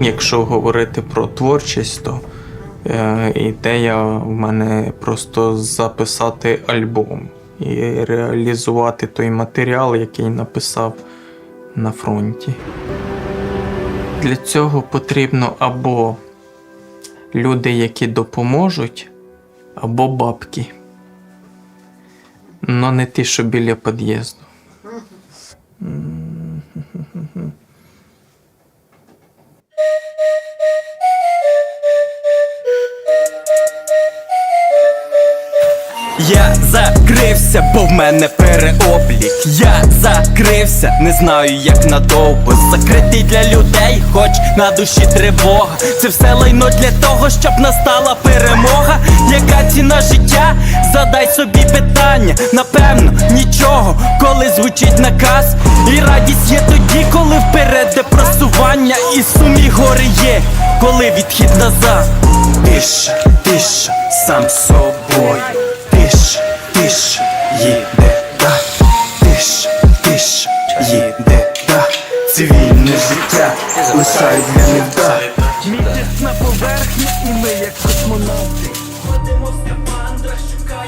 Якщо говорити про творчість, то е, ідея в мене просто записати альбом і реалізувати той матеріал, який написав на фронті. Для цього потрібно або люди, які допоможуть, або бабки. Но не ті, що біля під'їзду. Я закрився, бо в мене переоблік. Я закрився, не знаю як надовго. Закритий для людей, хоч на душі тривога. Це все лайно для того, щоб настала перемога. Яка ціна життя? Задай собі питання. Напевно, нічого, коли звучить наказ. І радість є тоді, коли вперед де просування. І сум і гори є, коли відхід назад. Тиша, тиша, сам собою. Тиша, тиш, їде да, тиш, тиш, їде да, цивільне життя лишають для невда. Місяць на поверхні, і ми як космонавти. Ходимо в скафандрах, шукаємо.